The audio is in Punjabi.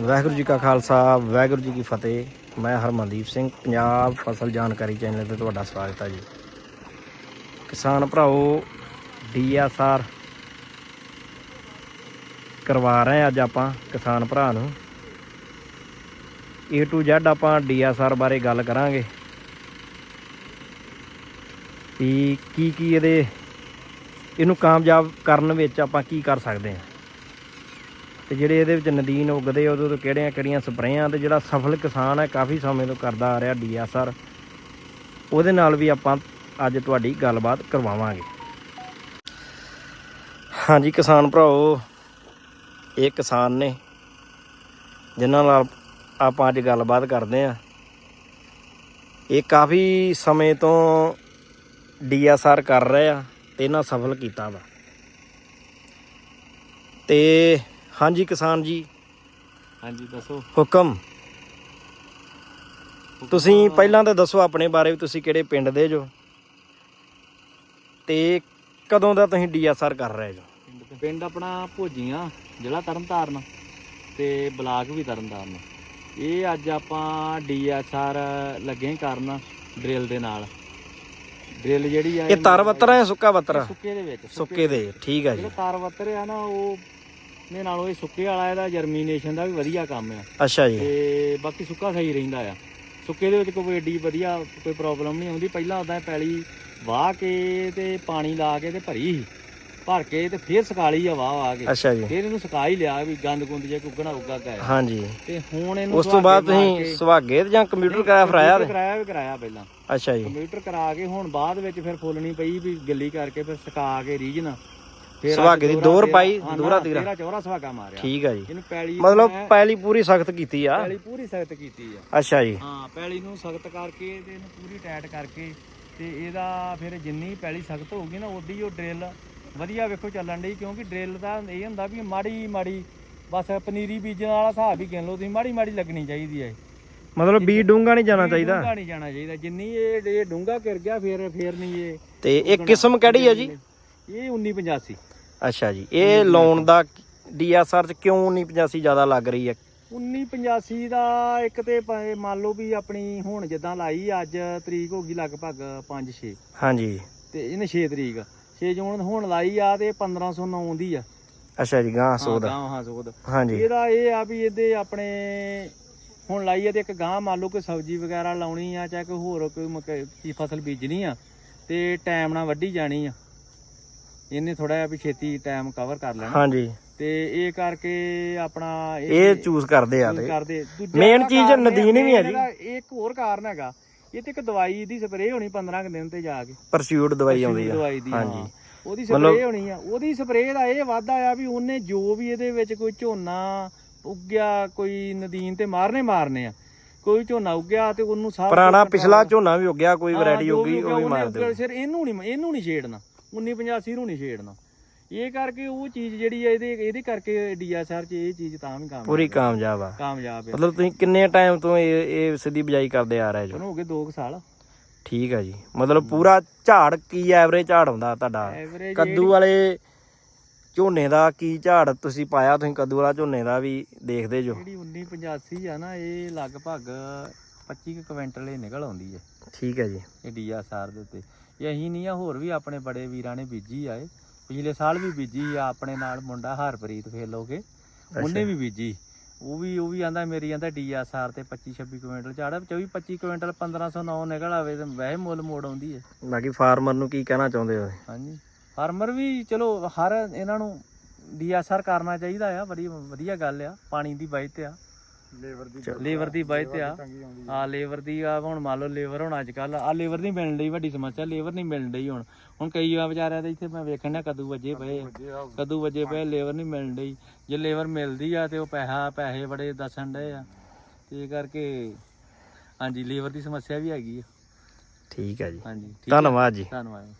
ਵਾਹਿਗੁਰੂ ਜੀ ਕਾ ਖਾਲਸਾ, ਵਾਹਿਗੁਰੂ ਜੀ ਕੀ ਫਤਿਹ। ਮੈਂ ਹਰਮਨਦੀਪ ਸਿੰਘ, ਪੰਜਾਬ ਫਸਲ ਜਾਣਕਾਰੀ ਚੈਨਲ ਤੇ ਤੁਹਾਡਾ ਸਵਾਗਤ ਹੈ ਜੀ। ਕਿਸਾਨ ਭਰਾਓ ਡੀਐਸਆਰ ਕਰਵਾ ਰਹੇ ਅੱਜ ਆਪਾਂ ਕਿਸਾਨ ਭਰਾ ਨੂੰ। A to Z ਆਪਾਂ ਡੀਐਸਆਰ ਬਾਰੇ ਗੱਲ ਕਰਾਂਗੇ। ਵੀ ਕੀ ਕੀ ਇਹਦੇ, ਇਹਨੂੰ ਕਾਮਯਾਬ ਕਰਨ ਵਿੱਚ ਆਪਾਂ ਕੀ ਕਰ ਸਕਦੇ ਹਾਂ। ਤੇ ਜਿਹੜੇ ਇਹਦੇ ਵਿੱਚ ਨਦੀਨ ਉੱਗਦੇ ਉਹਦੇ ਤੋਂ ਕਿਹੜੀਆਂ ਕਿਹੜੀਆਂ ਸਪਰੇਆਂ ਤੇ ਜਿਹੜਾ ਸਫਲ ਕਿਸਾਨ ਹੈ ਕਾਫੀ ਸਮੇਂ ਤੋਂ ਕਰਦਾ ਆ ਰਿਹਾ ਡੀਐਸਆਰ। ਉਹਦੇ ਨਾਲ ਵੀ ਆਪਾਂ ਅੱਜ ਤੁਹਾਡੀ ਗੱਲਬਾਤ ਕਰਵਾਵਾਂਗੇ। ਹਾਂਜੀ ਕਿਸਾਨ ਭਰਾਓ, ਇਹ ਕਿਸਾਨ ਨੇ ਜਿਨ੍ਹਾਂ ਨਾਲ ਆਪਾਂ ਅੱਜ ਗੱਲਬਾਤ ਕਰਦੇ ਆਂ। ਇਹ ਕਾਫੀ ਸਮੇਂ ਤੋਂ ਡੀਐਸਆਰ ਕਰ ਰਹੇ ਆ ਤੇ ਇਹਨਾਂ ਸਫਲ ਕੀਤਾ ਵਾ। ਤੇ ਹਾਂਜੀ ਕਿਸਾਨ ਜੀ। ਹਾਂਜੀ ਦੱਸੋ। ਹੁਕਮ। ਤੁਸੀਂ ਪਹਿਲਾਂ ਤਾਂ ਦੱਸੋ ਆਪਣੇ ਬਾਰੇ ਵੀ ਤੁਸੀਂ ਕਿਹੜੇ ਪਿੰਡ ਦੇ ਜੋ। ਤੇ ਕਦੋਂ ਦਾ ਤੁਸੀਂ ਡੀਐਸਆਰ ਕਰ ਰਹੇ ਜੋ। ਪਿੰਡ- ਆਪਣਾ ਭੋਜੀਆਂ ਜ਼ਿਲ੍ਹਾ ਤਰਨਤਾਰਨ ਤੇ ਬਲਾਕ ਵੀ ਤਰਨਤਾਰਨ। ਇਹ ਅੱਜ ਆਪਾਂ ਡੀਐਸਆਰ ਲੱਗੇ ਕਰਨ ਡਰਿਲ ਦੇ ਨਾਲ। ਡਰਿਲ ਜਿਹੜੀ ਆ ਇਹ ਤਰ ਬੱਤਰਾ ਹੈ ਸੁੱਕਾ ਬੱਤਰਾ ਸੁੱਕੇ ਦੇ ਵਿੱਚ ਸੁੱਕੇ ਦੇ ਠੀਕ ਹੈ ਜੀ। ਜਿਹੜਾ ਤਾਰ ਬੱਤਰ ਆ ਨਾ ਉਹ ਨੇ ਨਾਲੋਂ ਇਹ ਸੁੱਕੇ ਵਾਲਾ ਇਹਦਾ ਜਰਮੀਨੇਸ਼ਨ ਦਾ ਵੀ ਵਧੀਆ ਕੰਮ ਆ। ਅੱਛਾ ਜੀ। ਤੇ ਬਾਕੀ ਸੁੱਕਾ ਸਹੀ ਰਹਿੰਦਾ ਆ। ਸੁੱਕੇ ਦੇ ਵਿੱਚ ਕੋਈ ਏਡੀ ਵਧੀਆ ਕੋਈ ਪ੍ਰੋਬਲਮ ਨਹੀਂ ਆਉਂਦੀ। ਪਹਿਲਾਂ ਉਦਾਂ ਪੈਲੀ ਵਾਹ ਕੇ ਤੇ ਪਾਣੀ ਲਾ ਕੇ ਤੇ ਭਰੀ ਸੀ। ਭਰ ਕੇ ਤੇ ਫੇਰ ਸਕਾਲੀ ਆ ਵਾਹ ਆ ਕੇ। ਅੱਛਾ ਜੀ। ਫੇਰ ਇਹਨੂੰ ਸੁਕਾ ਹੀ ਲਿਆ ਵੀ ਗੰਦ ਗੁੰਦ ਜੇ ਕੁੱਗਣਾ ਉੱਗਾ ਗਿਆ ਹਾਂਜੀ। ਤੇ ਹੁਣ ਇਹਨੂੰ ਉਸ ਤੋਂ ਬਾਅਦ ਤੁਸੀਂ ਸੁਹਾਗੇ ਜਾਂ ਕੰਪਿਊਟਰ ਕਰਾਇਆ ਫਰਾਇਆ ਕਰਾਇਆ ਵੀ ਕਰਾਇਆ ਪਹਿਲਾਂ। ਅੱਛਾ ਜੀ। ਕੰਪਿਊਟਰ ਕਰਾ ਕੇ ਹੁਣ ਬਾਅਦ ਵਿੱਚ ਫਿਰ ਫੁੱਲਣੀ ਪਈ ਵੀ ਗਿੱਲੀ ਕਰਕੇ ਫਿਰ ਸੁਕਾ ਕੇ ਰੀਜਨ ਸੁਹਾਗੇ ਦੀ ਦੋਹਰ ਪਾਈ, ਦੋਹਰਾ ਤੀਰਾ। ਤੇਰਾ ਚੌਰਾ ਸੁਹਾਗਾ ਮਾਰਿਆ। ਠੀਕ ਹੈ ਜੀ। ਇਹਨੂੰ ਪੈਲੀ ਮਤਲਬ ਮੈਂ- ਪਹਿਲੀ ਪੂਰੀ ਸਖਤ ਕੀਤੀ ਆ। ਪੈਲੀ ਪੂਰੀ ਸਖਤ ਕੀਤੀ ਆ। ਅੱਛਾ ਜੀ। ਹਾਂ ਪੈਲੀ ਨੂੰ ਸਖਤ ਕਰਕੇ ਤੇ ਇਹਨੂੰ ਪੂਰੀ ਟਾਈਟ ਕਰਕੇ ਤੇ ਇਹਦਾ ਫਿਰ ਜਿੰਨੀ ਪੈਲੀ ਸਖਤ ਹੋਊਗੀ ਨਾ ਉਡੀ ਉਹ ਡਰਿਲ ਵਧੀਆ ਵੇਖੋ ਚੱਲਣ ਡਈ ਕਿਉਂਕਿ ਡਰਿਲ ਦਾ ਇਹ ਹੁੰਦਾ ਵੀ ਮਾੜੀ ਮਾੜੀ ਬਸ ਪਨੀਰੀ ਬੀਜਣ ਵਾਲਾ ਹਿਸਾਬ ਹੀ ਗਿਣ ਲਓ ਤੁਸੀਂ ਮਾੜੀ ਮਾੜੀ ਲੱਗਣੀ ਚਾਹੀਦੀ ਹੈ ਮਤਲਬ ਬੀ ਡੂੰਗਾ ਨਹੀਂ ਜਾਣਾ ਚਾਹੀਦਾ। ਡੂੰਘਾ ਨਹੀਂ ਜਾਣਾ ਚਾਹੀਦਾ। ਜਿੰਨੀ ਇਹ ਇਹ ਡੂੰਗਾ ਕਰ ਗਿਆ ਫਿਰ ਫਿਰ ਨਹੀਂ ਇਹ ਤੇ ਇਹ ਕਿਸਮ ਕਿਹੜੀ ਹੈ ਜੀ? ਇਹ 1985 ਅੱਛਾ ਜੀ। ਇਹ ਲਾਉਣ ਦਾ ਡੀਐਸਆਰ ਚ ਕਿਉਂ ਨਹੀਂ 85 ਜ਼ਿਆਦਾ ਲੱਗ ਰਹੀ ਹੈ? 1985 ਦਾ ਇੱਕ ਤੇ ਪ- ਮੰਨ ਲਓ ਵੀ ਆਪਣੀ ਹੁਣ ਜਿੱਦਾਂ ਲਾਈ ਅੱਜ ਤਰੀਕ ਹੋ ਗਈ ਲਗਭਗ 5-6 ਹਾਂਜੀ। ਤੇ ਇਹਨੇ 6 ਤਰੀਕ। 6 ਜੂਨ ਹੁਣ ਲਾਈ ਆ ਤੇ 1509 ਦੀ ਆ। ਅੱਛਾ ਜੀ ਗਾਂ ਸੋਦ ਗਾਂ ਹਾਂ ਸੋਦ ਹਾਂਜੀ। ਇਹਦਾ ਇਹ ਆ ਵੀ ਇਹਦੇ ਆਪਣੇ ਹੁਣ ਲਾਈ ਆ ਤੇ ਇੱਕ ਗਾਂ ਮੰਨ ਲਓ ਕੋਈ ਸਬਜ਼ੀ ਵਗੈਰਾ ਲਾਉਣੀ ਆ ਚਾਹੇ ਕੋਈ ਹੋਰ ਕੋਈ ਦੀ ਫਸਲ ਬੀਜਣੀ ਆ ਤੇ ਟਾਈਮ ਨਾਲ ਵੱਢੀ ਜਾਣੀ ਆ। ਇਹਨੇ ਥੋੜਾ ਜਿਹਾ ਵੀ ਛੇਤੀ ਟਾਈਮ ਕਵਰ ਕਰ ਲੈਣਾ। ਹਾਂਜੀ। ਤੇ ਇਹ ਕਰਕੇ ਆਪਣਾ ਇਹ ਚੂਜ਼ ਕਰਦੇ ਆ ਤੇ। ਕਰਦੇ। ਜਿਹੜਾ ਚੀਜ਼ ਨਦੀਨ ਵੀ main ਜੀ। ਇੱਕ ਹੋਰ ਕਾਰਨ ਹੈਗਾ। ਇਹ ਤੇ ਇੱਕ ਦਵਾਈ ਦੀ ਸਪਰੇਅ ਹੋਣੀ 15 ਕੁ ਦਿਨ ਤੇ ਜਾ ਕੇ। ਪਰਸਿਊਟ ਦਵਾਈ ਆਉਂਦੀ ਆ। ਦੀ ਹਾਂਜੀ। ਹਾਂ। ਉਹਦੀ ਸਪਰੇਅ ਹੋਣੀ ਆ। ਉਹਦੀ ਸਪਰੇਅ ਦਾ ਇਹ ਵਾਧਾ ਆ ਵੀ ਉਹਨੇ ਜੋ ਵੀ ਇਹਦੇ ਵਿੱਚ ਕੋਈ ਝੋਨਾ ਉੱਗਿਆ ਕੋਈ ਨਦੀਨ ਤੇ ਮਾਰਨੇ ਮਾਰਨੇ ਆ। ਕੋਈ ਝੋਨਾ ਉੱਗਿਆ ਤੇ ਉਹਨੂੰ ਸਾਰਾ ਪੁਰਾਣਾ ਪਿਛਲਾ ਝੋਨਾ ਵੀ ਉੱਗਿਆ ਕੋਈ ਹਾਂ, ਵੈਰਾਈਟੀ ਉੱਗਿਆ ਉਹ ਵੀ ਮਾਰ ਦਿਓ ਸਿਰ ਇਹਨੂੰ ਨਹੀਂ ਇਹਨੂੰ ਨਹੀਂ ਛੇੜਨਾ। 1985 ਨੂੰ ਨਹੀਂ ਛੇੜਨਾ। ਇਹ ਕਰਕੇ ਉਹ ਚੀਜ਼ ਜਿਹੜੀ ਆ ਇਹਦੇ ਇਹਦੇ ਕਰਕੇ ਡੀਐਸਆਰ ਚ ਇਹ ਚੀਜ਼ ਤਾਂ ਵੀ ਕਾਮਯਾਬ ਪੂਰੀ ਆ। ਕਾਮਯਾਬ ਆ। ਕਾਮਯਾਬ ਹੈ ਮਤਲਬ ਤੁਸੀਂ ਕਿੰਨੇ ਟਾਈਮ ਤੋਂ ਇਹ ਇਹ ਸਿੱਧੀ ਬਿਜਾਈ ਕਰਦੇ ਆ ਰਹੇ ਜੋ? ਹੋ ਗਏ 2 ਸਾਲ। ਠੀਕ ਹੈ ਜੀ। ਮਤਲਬ ਪੂਰਾ ਝਾੜ ਕੀ ਐਵਰੇਜ ਝਾੜ ਹੁੰਦਾ ਤੁਹਾਡਾ? ਕੱਦੂ ਵਾਲੇ ਝੋਨੇ ਦਾ ਕੀ ਝਾੜ ਤੁਸੀਂ ਪਾਇਆ? ਤੁਸੀਂ ਕੱਦੂ ਵਾਲਾ ਝੋਨੇ ਦਾ ਵੀ ਦੇਖਦੇ ਜੋ। ਜਿਹੜੀ 1985 ਆ ਨਾ ਇਹ ਲਗਭਗ 25 ਕੁ ਕੁਇੰਟਲ ਇਹ ਨਿਕਲ ਆਉਂਦੀ ਹੈ। ਠੀਕ ਹੈ ਜੀ। ਇਹ ਡੀਆਰਆਰ ਦੇ ਉੱਤੇ। ਇਹ ਅਸੀਂ ਨਹੀਂ ਆ ਹੋਰ ਵੀ ਆਪਣੇ ਬੜੇ ਵੀਰਾਂ ਨੇ ਬੀਜੀ ਆ ਇਹ। ਪਿਛਲੇ ਸਾਲ ਵੀ ਬੀਜੀ ਆ ਆਪਣੇ ਨਾਲ ਮੁੰਡਾ ਹਰਪ੍ਰੀਤ ਫੇਲੋਗੇ ਉਹਨੇ ਵੀ ਬੀਜੀ। ਉਹ ਵੀ ਉਹ ਵੀ ਆਂਦਾ ਮੇਰੀ ਆਂਦਾ ਡੀਆਰਆਰ ਤੇ 25 26 ਕੁਇੰਟਲ ਝਾੜਾ 24 25 ਕੁਇੰਟਲ 1509 ਨਿਕਲ ਆਵੇ ਤੇ ਵੈਸੇ ਮੁੱਲ ਮੋੜ ਆਉਂਦੀ ਹੈ। ਬਾਕੀ ਫਾਰਮਰ ਨੂੰ ਕੀ ਕਹਿਣਾ ਚਾਹੁੰਦੇ ਹੋ? ਹਾਂਜੀ। ਫਾਰਮਰ ਵੀ ਚਲੋ ਹਰ ਇਹਨਾਂ ਨੂੰ ਡੀਆਰਆਰ ਕਰਨਾ ਚਾਹੀਦਾ ਆ ਬੜੀ ਵਧੀਆ ਗੱਲ ਆ ਪਾਣੀ ਦੀ ਬਚਤ ਆ। ਲੇਬਰ ਦੀ ਲੇਬਰ ਦੀ ਆ। ਆ। ਲੇਬਰ ਦੀ ਆ ਹੁਣ ਮੰਨ ਲਓ ਲੇਬਰ ਹੁਣ ਅੱਜ ਕੱਲ ਆ ਲੇਬਰ ਨਹੀਂ ਮਿਲਣ ਡਈ ਵੱਡੀ ਸਮੱਸਿਆ ਲੇਬਰ ਨਹੀਂ ਮਿਲਣ ਡਈ ਹੁਣ। ਹੁਣ ਕਈ ਆ ਵਿਚਾਰਿਆਂ ਦੇ ਇੱਥੇ ਮੈਂ ਵੇਖਣ ਡਿਆ ਕਦੂ ਵੱਜੇ ਪਏ। ਕਦੂ ਵੱਜੇ ਪਏ ਲੇਬਰ ਨਹੀਂ ਮਿਲਣ ਡਈ। ਜੇ ਲੇਬਰ ਮਿਲਦੀ ਆ ਤੇ ਉਹ ਪੈਸਾ ਪੈਸੇ ਬੜੇ ਦੱਸਣ ਡਏ ਆ। ਤੇ ਇਹ ਕਰਕੇ ਹਾਂਜੀ ਲੇਬਰ ਦੀ ਸਮੱਸਿਆ ਵੀ ਹੈਗੀ ਆ। ਠੀਕ ਹੈ ਜੀ। ਹਾਂਜੀ। ਧੰਨਵਾਦ ਜੀ। ਧੰਨਵਾਦ।